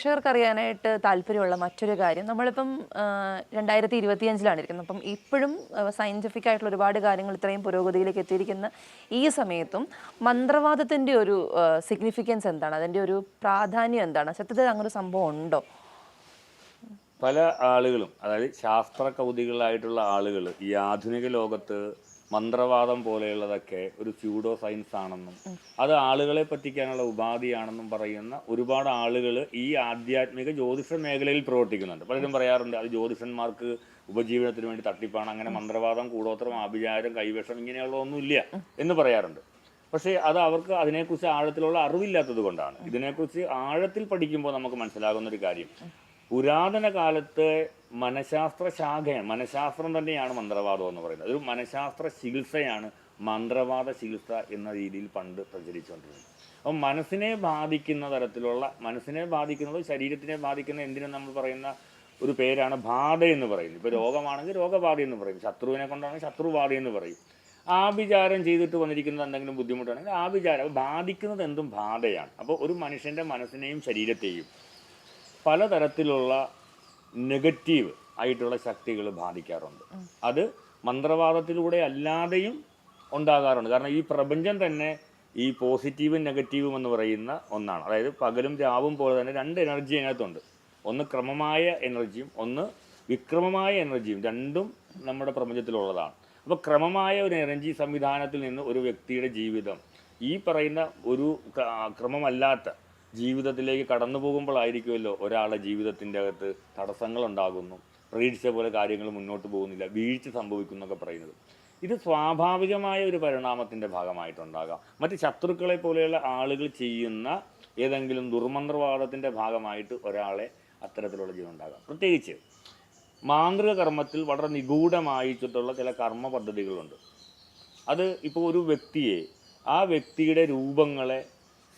പ്രേക്ഷകർക്ക് അറിയാനായിട്ട് താല്പര്യമുള്ള മറ്റൊരു കാര്യം നമ്മളിപ്പം രണ്ടായിരത്തി ഇരുപത്തിയഞ്ചിലാണ് ഇരിക്കുന്നത് അപ്പം ഇപ്പോഴും സയന്റിഫിക് ആയിട്ടുള്ള ഒരുപാട് കാര്യങ്ങൾ ഇത്രയും പുരോഗതിയിലേക്ക് എത്തിയിരിക്കുന്ന ഈ സമയത്തും മന്ത്രവാദത്തിന്റെ ഒരു സിഗ്നിഫിക്കൻസ് എന്താണ്? അതിന്റെ ഒരു പ്രാധാന്യം എന്താണ്? സത്യത്തിൽ അങ്ങനെ ഒരു സംഭവം ഉണ്ടോ? പല ആളുകളും അതായത് ശാസ്ത്ര കൗതികളായിട്ടുള്ള ആളുകൾ ഈ ആധുനിക ലോകത്ത് മന്ത്രവാദം പോലെയുള്ളതൊക്കെ ഒരു ഫ്യൂഡോ സയൻസ് ആണെന്നും അത് ആളുകളെ പറ്റിക്കാനുള്ള ഉപാധിയാണെന്നും പറയുന്ന ഒരുപാട് ആളുകൾ ഈ ആധ്യാത്മിക ജ്യോതിഷ മേഖലയിൽ പ്രവർത്തിക്കുന്നുണ്ട്. പലരും പറയാറുണ്ട് അത് ജ്യോതിഷന്മാർക്ക് ഉപജീവനത്തിന് വേണ്ടി തട്ടിപ്പാണ് അങ്ങനെ മന്ത്രവാദം കൂടോത്രം ആഭിചാരം കൈവേഷം ഇങ്ങനെയുള്ള ഒന്നുമില്ല എന്ന് പറയാറുണ്ട്. പക്ഷേ അത് അവർക്ക് അതിനെക്കുറിച്ച് ആഴത്തിലുള്ള അറിവില്ലാത്തത് കൊണ്ടാണ്. ഇതിനെക്കുറിച്ച് ആഴത്തിൽ പഠിക്കുമ്പോൾ നമുക്ക് മനസ്സിലാകുന്ന ഒരു കാര്യം പുരാതന കാലത്ത് മനഃശാസ്ത്ര ശാഖയാണ് മനഃശാസ്ത്രം തന്നെയാണ് മന്ത്രവാദം എന്ന് പറയുന്നത്. അതൊരു മനഃശാസ്ത്ര ചികിത്സയാണ് മന്ത്രവാദ ചികിത്സ എന്ന രീതിയിൽ പണ്ട് പ്രചരിച്ചുകൊണ്ടിരുന്നത്. അപ്പം മനസ്സിനെ ബാധിക്കുന്ന തരത്തിലുള്ള മനസ്സിനെ ബാധിക്കുന്നത് ശരീരത്തിനെ ബാധിക്കുന്ന എന്തിനും നമ്മൾ പറയുന്ന ഒരു പേരാണ് ബാധ എന്ന് പറയുന്നത്. ഇപ്പോൾ രോഗമാണെങ്കിൽ രോഗബാധ എന്ന് പറയും. ശത്രുവിനെ കൊണ്ടാണെങ്കിൽ ശത്രുബാധ എന്ന് പറയും. ആഭിചാരം ചെയ്തിട്ട് വന്നിരിക്കുന്നത് എന്തെങ്കിലും ബുദ്ധിമുട്ടാണെങ്കിൽ ആഭിചാരം. ബാധിക്കുന്നത് എന്തും ബാധയാണ്. അപ്പോൾ ഒരു മനുഷ്യന്റെ മനസ്സിനെയും ശരീരത്തെയും പലതരത്തിലുള്ള നെഗറ്റീവ് ആയിട്ടുള്ള ശക്തികൾ ബാധിക്കാറുണ്ട്. അത് മന്ത്രവാദത്തിലൂടെ അല്ലാതെയും ഉണ്ടാകാറുണ്ട്. കാരണം ഈ പ്രപഞ്ചം തന്നെ ഈ പോസിറ്റീവും നെഗറ്റീവും എന്ന് പറയുന്ന ഒന്നാണ്. അതായത് പകലും രാവും പോലെ തന്നെ രണ്ട് എനർജി അതിനകത്തുണ്ട്. ഒന്ന് ക്രമമായ എനർജിയും ഒന്ന് വിക്രമമായ എനർജിയും. രണ്ടും നമ്മുടെ പ്രപഞ്ചത്തിലുള്ളതാണ്. അപ്പോൾ ക്രമമായ ഒരു എനർജി സംവിധാനത്തിൽ നിന്ന് ഒരു വ്യക്തിയുടെ ജീവിതം ഈ പറയുന്ന ഒരു ക്രമമല്ലാത്ത ജീവിതത്തിലേക്ക് കടന്നു പോകുമ്പോഴായിരിക്കുമല്ലോ ഒരാളുടെ ജീവിതത്തിന്റെ അകത്ത് തടസ്സങ്ങൾ ഉണ്ടാകുന്നു പ്രതീക്ഷിച്ച പോലെ കാര്യങ്ങൾ മുന്നോട്ട് പോകുന്നില്ല. വീഴ്ച സംഭവിക്കുന്നു എന്നൊക്കെ പറയുന്നത്. ഇത് സ്വാഭാവികമായ ഒരു പരിണാമത്തിന്റെ ഭാഗമായിട്ടുണ്ടാകാം. മറ്റ് ശത്രുക്കളെ പോലെയുള്ള ആളുകൾ ചെയ്യുന്ന ഏതെങ്കിലും ദുർമന്ത്രവാദത്തിന്റെ ഭാഗമായിട്ട് ഒരാളെ അത്തരത്തിലുള്ള ജീവൻ ഉണ്ടാകാം. പ്രത്യേകിച്ച് മാന്ത്രിക കർമ്മത്തിൽ വളരെ നിഗൂഢമായിട്ടുള്ള ചില കർമ്മ പദ്ധതികളുണ്ട്. അത് ഇപ്പോൾ ഒരു വ്യക്തിയെ ആ വ്യക്തിയുടെ രൂപങ്ങളെ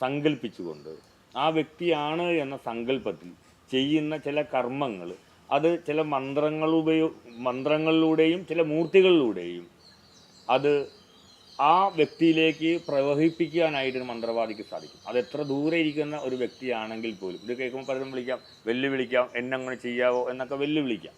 സങ്കല്പിച്ചുകൊണ്ട് ആ വ്യക്തിയാണ് എന്ന സങ്കല്പത്തിൽ ചെയ്യുന്ന ചില കർമ്മങ്ങൾ അത് ചില മന്ത്രങ്ങളുപയോ മന്ത്രങ്ങളിലൂടെയും ചില മൂർത്തികളിലൂടെയും അത് ആ വ്യക്തിയിലേക്ക് പ്രവഹിപ്പിക്കാനായിട്ട് ഒരു മന്ത്രവാദിക്ക് സാധിക്കും. അത് എത്ര ദൂരെ ഇരിക്കുന്ന ഒരു വ്യക്തിയാണെങ്കിൽ പോലും ഇത് കേൾക്കുമ്പോൾ പലരും വിളിക്കാം വെല്ലുവിളിക്കാം എന്നെ അങ്ങനെ ചെയ്യാവോ എന്നൊക്കെ വെല്ലുവിളിക്കാം.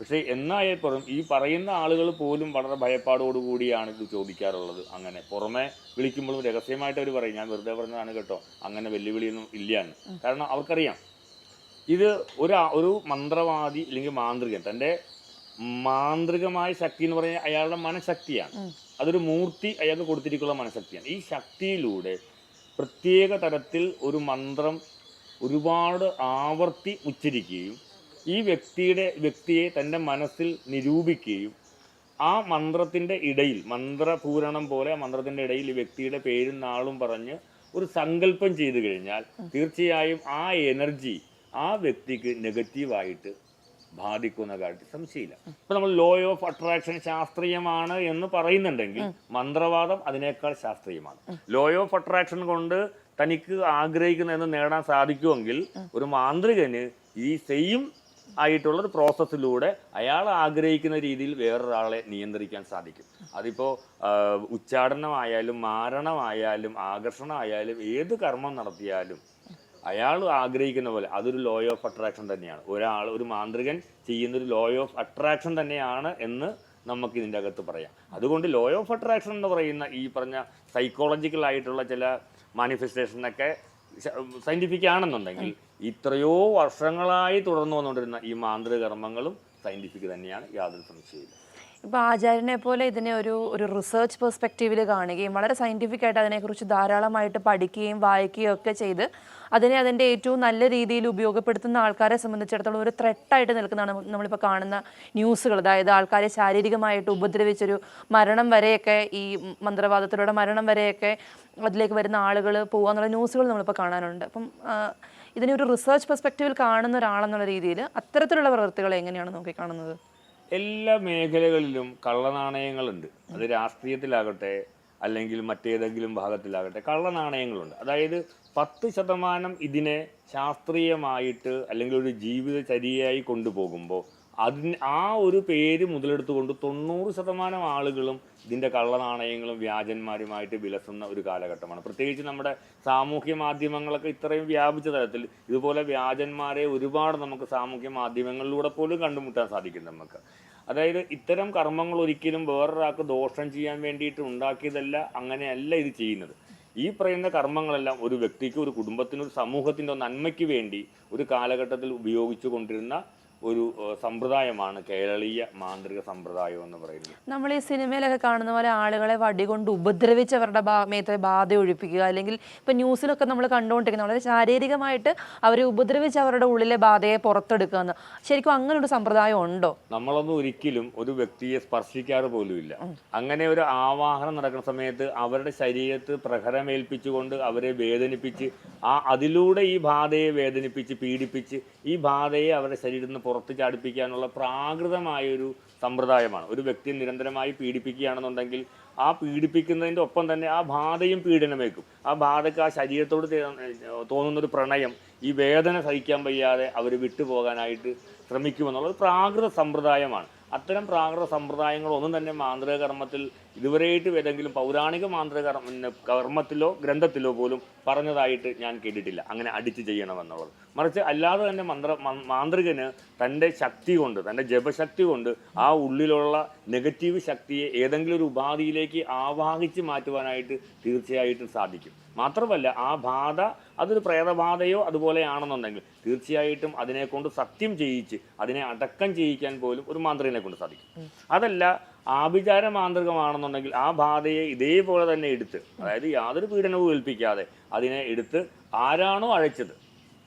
പക്ഷേ എന്നായപ്പോഴും ഈ പറയുന്ന ആളുകൾ പോലും വളരെ ഭയപ്പാടോടുകൂടിയാണ് ഇത് ചോദിക്കാറുള്ളത്. അങ്ങനെ പുറമെ വിളിക്കുമ്പോഴും രഹസ്യമായിട്ട് അവർ പറയും. ഞാൻ വെറുതെ പറഞ്ഞതാണ് കേട്ടോ. അങ്ങനെ വെല്ലുവിളിയൊന്നും ഇല്ല എന്ന് കാരണം അവർക്കറിയാം. ഇത് ഒരു ഒരു മന്ത്രവാദി അല്ലെങ്കിൽ മാന്ത്രികൻ തന്റെ മാന്ത്രികമായ ശക്തി എന്ന് പറഞ്ഞാൽ അയാളുടെ മനഃശക്തിയാണ്. അതൊരു മൂർത്തി അയാൾക്ക് കൊടുത്തിരിക്കുന്ന മനഃശക്തിയാണ്. ഈ ശക്തിയിലൂടെ പ്രത്യേക തരത്തിൽ ഒരു മന്ത്രം ഒരുപാട് ആവർത്തി ഉച്ചരിക്കുകയും ഈ വ്യക്തിയുടെ വ്യക്തിയെ തന്റെ മനസ്സിൽ നിരൂപിക്കുകയും ആ മന്ത്രത്തിന്റെ ഇടയിൽ മന്ത്രപൂരണം പോലെ മന്ത്രത്തിന്റെ ഇടയിൽ ഈ വ്യക്തിയുടെ പേരും നാളും പറഞ്ഞ് ഒരു സങ്കല്പം ചെയ്തു കഴിഞ്ഞാൽ തീർച്ചയായും ആ എനർജി ആ വ്യക്തിക്ക് നെഗറ്റീവായിട്ട് ബാധിക്കുന്ന കാര്യത്തിൽ സംശയമില്ല. ഇപ്പൊ നമ്മൾ ലോ ഓഫ് അട്രാക്ഷൻ ശാസ്ത്രീയമാണ് എന്ന് പറയുന്നുണ്ടെങ്കിൽ മന്ത്രവാദം അതിനേക്കാൾ ശാസ്ത്രീയമാണ്. ലോ ഓഫ് അട്രാക്ഷൻ കൊണ്ട് തനിക്ക് ആഗ്രഹിക്കുന്ന എന്ന് നേടാൻ സാധിക്കുമെങ്കിൽ ഒരു മാന്ത്രികന് ഈ സെയിം ആയിട്ടുള്ള ഒരു പ്രോസസ്സിലൂടെ അയാൾ ആഗ്രഹിക്കുന്ന രീതിയിൽ വേറൊരാളെ നിയന്ത്രിക്കാൻ സാധിക്കും. അതിപ്പോൾ ഉച്ചാടനമായാലും മാരണമായാലും ആകർഷണമായാലും ഏത് കർമ്മം നടത്തിയാലും അയാൾ ആഗ്രഹിക്കുന്ന പോലെ അതൊരു ലോ ഓഫ് അട്രാക്ഷൻ തന്നെയാണ്. ഒരാൾ ഒരു മാന്ത്രികൻ ചെയ്യുന്ന ഒരു ലോ ഓഫ് അട്രാക്ഷൻ തന്നെയാണ് എന്ന് നമുക്ക് ഇതിന്റെ അകത്ത് പറയാം. അതുകൊണ്ട് ലോ ഓഫ് അട്രാക്ഷൻ എന്ന് പറയുന്ന ഈ പറഞ്ഞ സൈക്കോളജിക്കൽ ആയിട്ടുള്ള ചില മാനിഫെസ്റ്റേഷനൊക്കെ സയന്റിഫിക് ആണെന്നുണ്ടെങ്കിൽ ഇത്രയോ വർഷങ്ങളായി തുടർന്നു വന്നുകൊണ്ടിരുന്ന ഈ മാന്ത്രിക കർമ്മങ്ങളും സയന്റിഫിക് തന്നെയാണ് യാതൊരു സംശയമില്ല ഇപ്പോൾ ആചാര്യനെ പോലെ ഇതിനെ ഒരു ഒരു റിസർച്ച് പെർസ്പെക്റ്റീവിൽ കാണുകയും വളരെ സയന്റിഫിക് ആയിട്ട് അതിനെക്കുറിച്ച് ധാരാളമായിട്ട് പഠിക്കുകയും വായിക്കുകയും ഒക്കെ ചെയ്ത് അതിനെ അതിന്റെ ഏറ്റവും നല്ല രീതിയിൽ ഉപയോഗപ്പെടുത്തുന്ന ആൾക്കാരെ സംബന്ധിച്ചിടത്തോളം ഒരു ത്രെട്ടായിട്ട് നിൽക്കുന്നതാണ് നമ്മ- നമ്മളിപ്പോൾ കാണുന്ന ന്യൂസുകൾ. അതായത് ആൾക്കാരെ ശാരീരികമായിട്ട് ഉപദ്രവിച്ചൊരു മരണം വരെയൊക്കെ ഈ മന്ത്രവാദത്തിലൂടെ മരണം വരെയൊക്കെ അതിലേക്ക് വരുന്ന ആളുകൾ പോകുക എന്നുള്ള ന്യൂസുകൾ നമ്മളിപ്പോൾ കാണാനുണ്ട്. അപ്പം ഇതിനെ ഒരു റിസർച്ച് പെർസ്പെക്റ്റീവിൽ കാണുന്ന ഒരാളെന്നുള്ള രീതിയിൽ അത്തരത്തിലുള്ള പ്രവൃത്തികളെ എങ്ങനെയാണ് നോക്കിക്കാണുന്നത് എല്ലാ മേഖലകളിലും കള്ളനാണയങ്ങളുണ്ട്. അത് രാഷ്ട്രീയത്തിലാകട്ടെ അല്ലെങ്കിൽ മറ്റേതെങ്കിലും ഭാഗത്തിലാകട്ടെ കള്ളനാണയങ്ങളുണ്ട്. അതായത് പത്ത് ശതമാനം ഇതിനെ ശാസ്ത്രീയമായിട്ട് അല്ലെങ്കിൽ ഒരു ജീവിതചര്യയായി കൊണ്ടുപോകുമ്പോൾ അതിന് ആ ഒരു പേര് മുതലെടുത്തുകൊണ്ട് തൊണ്ണൂറ് ശതമാനം ആളുകളും ഇതിന്റെ കള്ളനാണയങ്ങളും വ്യാജന്മാരുമായിട്ട് വിലസുന്ന ഒരു കാലഘട്ടമാണ്. പ്രത്യേകിച്ച് നമ്മുടെ സാമൂഹ്യ മാധ്യമങ്ങളൊക്കെ ഇത്രയും വ്യാപിച്ച തരത്തിൽ ഇതുപോലെ വ്യാജന്മാരെ ഒരുപാട് നമുക്ക് സാമൂഹ്യ മാധ്യമങ്ങളിലൂടെ പോലും കണ്ടുമുട്ടാൻ സാധിക്കും നമുക്ക്. അതായത് ഇത്തരം കർമ്മങ്ങൾ ഒരിക്കലും വേറൊരാൾക്ക് ദോഷം ചെയ്യാൻ വേണ്ടിയിട്ട് ഉണ്ടാക്കിയതല്ല അങ്ങനെയല്ല ഇത് ചെയ്യുന്നത്. ഈ പറയുന്ന കർമ്മങ്ങളെല്ലാം ഒരു വ്യക്തിക്ക് ഒരു കുടുംബത്തിന് ഒരു സമൂഹത്തിന്റെ നന്മയ്ക്ക് വേണ്ടി ഒരു കാലഘട്ടത്തിൽ ഉപയോഗിച്ചു കൊണ്ടിരുന്ന ഒരു സമ്പ്രദായമാണ് കേരളീയ മാന്ത്രിക സമ്പ്രദായം എന്ന് പറയുന്നത്. നമ്മൾ ഈ സിനിമയിലൊക്കെ കാണുന്ന പോലെ ആളുകളെ വടി കൊണ്ട് ഉപദ്രവിച്ച് അവരുടെ മേത്തെ ബാധ ഒഴിപ്പിക്കുക അല്ലെങ്കിൽ ഇപ്പം ന്യൂസിലൊക്കെ നമ്മൾ കണ്ടുകൊണ്ടിരിക്കുന്ന വളരെ ശാരീരികമായിട്ട് അവരെ ഉപദ്രവിച്ച് അവരുടെ ഉള്ളിലെ ബാധയെ പുറത്തെടുക്കുക എന്ന്. ശരിക്കും അങ്ങനെ ഒരു സമ്പ്രദായം ഉണ്ടോ? നമ്മളൊന്നും ഒരിക്കലും ഒരു വ്യക്തിയെ സ്പർശിക്കാറ് പോലുമില്ല. അങ്ങനെ ഒരു ആവാഹനം നടക്കുന്ന സമയത്ത് അവരുടെ ശരീരത്ത് പ്രഹരമേൽപ്പിച്ചുകൊണ്ട് അവരെ വേദനിപ്പിച്ച് ആ അതിലൂടെ ഈ ബാധയെ വേദനിപ്പിച്ച് പീഡിപ്പിച്ച് ഈ ബാധയെ അവരുടെ ശരീരത്തിൽ നിന്ന് പുറത്ത് ചാടിപ്പിക്കാനുള്ള പ്രാകൃതമായ ഒരു സമ്പ്രദായമാണ്. ഒരു വ്യക്തിയെ നിരന്തരമായി പീഡിപ്പിക്കുകയാണെന്നുണ്ടെങ്കിൽ ആ പീഡിപ്പിക്കുന്നതിന്റെ ഒപ്പം തന്നെ ആ ബാധയും പീഡനമേക്കും. ആ ബാധയ്ക്ക് ആ ശരീരത്തോട് തോന്നുന്നൊരു പ്രണയം ഈ വേദന സഹിക്കാൻ വയ്യാതെ അവർ വിട്ടുപോകാനായിട്ട് ശ്രമിക്കുമെന്നുള്ളത് പ്രാകൃത സമ്പ്രദായമാണ്. അത്തരം പ്രാകൃത സമ്പ്രദായങ്ങളൊന്നും തന്നെ മാന്ത്രിക കർമ്മത്തിൽ ഇതുവരെയായിട്ട് ഏതെങ്കിലും പൗരാണിക മാന്ത്രിക കർമ്മ കർമ്മത്തിലോ ഗ്രന്ഥത്തിലോ പോലും പറഞ്ഞതായിട്ട് ഞാൻ കേട്ടിട്ടില്ല. അങ്ങനെ അടിച്ച് ചെയ്യണമെന്നുള്ളത്. മറിച്ച് അല്ലാതെ തന്നെ മന്ത്ര മാന്ത്രികന് തന്റെ ശക്തി കൊണ്ട് തന്റെ ജപശക്തി കൊണ്ട് ആ ഉള്ളിലുള്ള നെഗറ്റീവ് ശക്തിയെ ഏതെങ്കിലും ഒരു ഉപാധിയിലേക്ക് ആവാഹിച്ച് മാറ്റുവാനായിട്ട് തീർച്ചയായിട്ടും സാധിക്കും. മാത്രമല്ല ആ ബാധ അതൊരു പ്രേതബാധയോ അതുപോലെയാണെന്നുണ്ടെങ്കിൽ തീർച്ചയായിട്ടും അതിനെക്കൊണ്ട് സത്യം ചെയ്യിച്ച് അതിനെ അടക്കം ചെയ്യിക്കാൻ പോലും ഒരു മാന്ത്രികനെ കൊണ്ട് സാധിക്കും. അതല്ല ആഭിചാര മാന്ത്രികമാണെന്നുണ്ടെങ്കിൽ ആ ബാധയെ ഇതേപോലെ തന്നെ എടുത്ത് അതായത് യാതൊരു പീഡനവും ഏൽപ്പിക്കാതെ അതിനെ എടുത്ത് ആരാണോ അഴച്ചത്?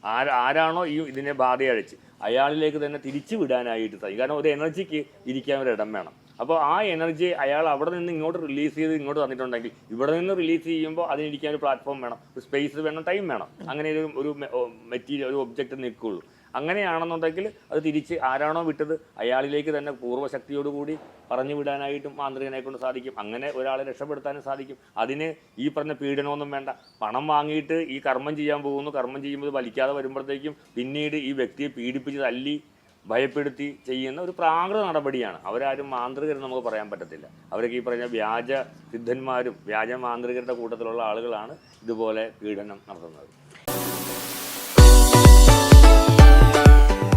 ആര ആരാണോ ഈ ഇതിനെ ബാധയെ അഴിച്ച്? അയാളിലേക്ക് തന്നെ തിരിച്ചു വിടാനായിട്ട് സാധിക്കും. കാരണം ഒരു എനർജിക്ക് ഇരിക്കാൻ ഒരു ഇടം വേണം. അപ്പോൾ ആ എനർജി അയാൾ അവിടെ നിന്ന് ഇങ്ങോട്ട് റിലീസ് ചെയ്ത് ഇങ്ങോട്ട് തന്നിട്ടുണ്ടെങ്കിൽ ഇവിടെ നിന്ന് റിലീസ് ചെയ്യുമ്പോൾ അതിനിരിക്കാൻ ഒരു പ്ലാറ്റ്ഫോം വേണം. ഒരു സ്പേസ് വേണം ടൈം വേണം. അങ്ങനെ ഒരു ഒരു മെറ്റീരിയൽ ഒരു ഒബ്ജക്റ്റ് നിൽക്കുള്ളൂ. അങ്ങനെയാണെന്നുണ്ടെങ്കിൽ അത് തിരിച്ച് ആരാണോ വിട്ടത് അയാളിലേക്ക് തന്നെ പൂർവശക്തിയോടുകൂടി പറഞ്ഞു വിടാനായിട്ടും മാന്ത്രികനെ കൊണ്ട് സാധിക്കും. അങ്ങനെ ഒരാളെ രക്ഷപ്പെടുത്താനും സാധിക്കും. അതിന് ഈ പറഞ്ഞ പീഡനമൊന്നും വേണ്ട. പണം വാങ്ങിയിട്ട് ഈ കർമ്മം ചെയ്യാൻ പോകുന്നു. കർമ്മം ചെയ്യുമ്പോൾ വലിക്കാതെ വരുമ്പോഴത്തേക്കും പിന്നീട് ഈ വ്യക്തിയെ പീഡിപ്പിച്ച് തല്ലി ഭയപ്പെടുത്തി ചെയ്യുന്ന ഒരു പ്രാകൃത നടപടിയാണ്. അവരാരും മാന്ത്രികരെന്ന് നമുക്ക് പറയാൻ പറ്റത്തില്ല. അവരൊക്കെ ഈ പറഞ്ഞ വ്യാജ സിദ്ധന്മാരും വ്യാജ മാന്ത്രികരുടെ കൂട്ടത്തിലുള്ള ആളുകളാണ് ഇതുപോലെ പീഡനം നടത്തുന്നത്.